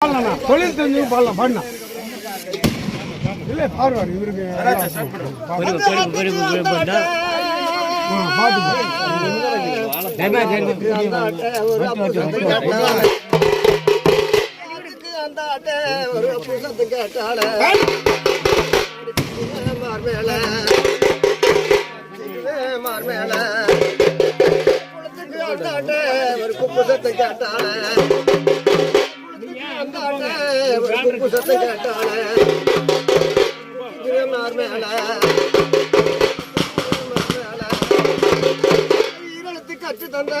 பாடலாண்ணா தொழில் தெரிஞ்சு பாடலாம். பாடினா. இல்லை பாடுவார். இவருக்கு ஒரு குப்புசத்தை கேட்டால மேல ஈரழுத்து கற்று தந்த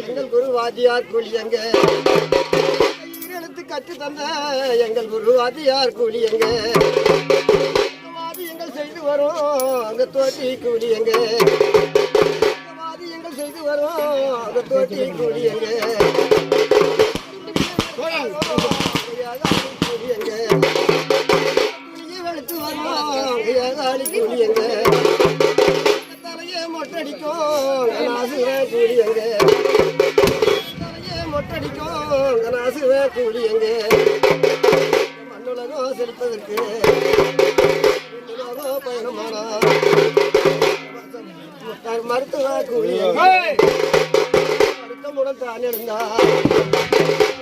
எங்கள் குரு வாத்தியார் குழியங்க ஈரழுத்து கற்று தந்த எங்கள் குரு வாத்தியார் குழியங்க வாதியங்கள் செய்து வரும் அங்க தோட்டி கூலியங்க வாதியங்கள் செய்து வரும் அங்க தோட்டி கூலியங்க தலையே மொட்டடிக்கும் கூலியங்க தலையே மொட்டடிக்கும் நாசுர கூலியங்க மண்ணுலகம் செலுப்பதற்கு பயணமானா மருத்துவ கூலியங்க மருத்துவமுடன் தான் இருந்தா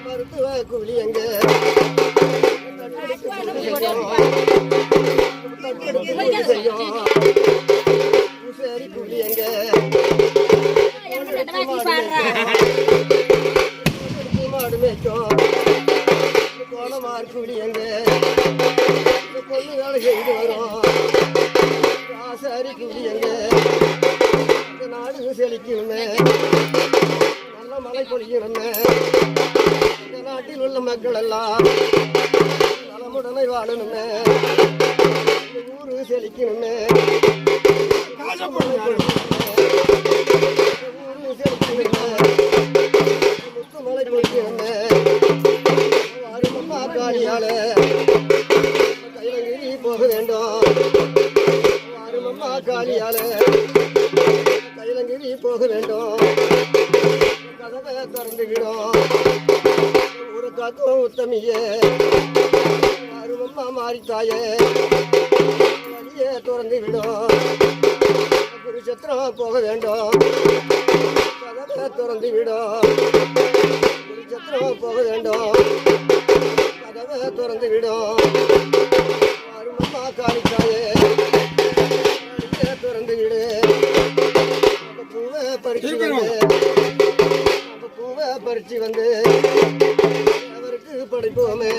மருத்துவ கூலி செய்யும். கூலி செய்யும். சரி குடியங்க மாடு மேய்க்கும். கோணமார் குடியங்க பொண்ணு வேலை செய்து வரும். சரி குடியங்க இந்த நாடு மழை பொழியணுமே இந்த நாட்டில் உள்ள மக்கள் எல்லாம் நலமுடனை வாழணுமே இந்த ஊரு செழிக்கணுமே முத்துமலை பொழிக்கணுமே அருமம்மா காளியால கைலங்கிரி போக வேண்டும். அருமம்மா கைலங்கிரி போக வேண்டும். கதவை திறந்து விடும் ஒரு காக்கும் உத்தமியே அருமம்மா மாறித்தாயே. வழியே திறந்து விடும் குருச்சத்திரம் போக வேண்டும். கதவை திறந்து விடும் குருச்சத்திரம் போக வேண்டும். கதவை திறந்து விடும் அருமம்மா வழியே திறந்து விடு பூவை அந்த புகழ்ச்சி வந்து அவருக்கு படைப்போமே.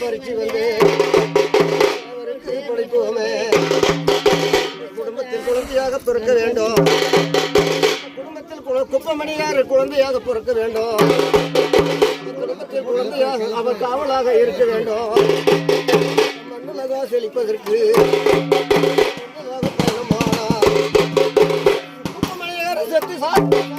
பறிச்சு வந்து அவருக்கு படைப்போமே. குடும்பத்தில் குழந்தையாக பிறக்க வேண்டும். குடும்பத்தில் குப்பமணியார் குழந்தையாக பிறக்க வேண்டும். குடும்பத்தில் குழந்தையாக அவர் காவலாக இருக்க வேண்டும். மண்ணுலகா செழிப்பதற்கு குப்பமணியார் சக்தி சார்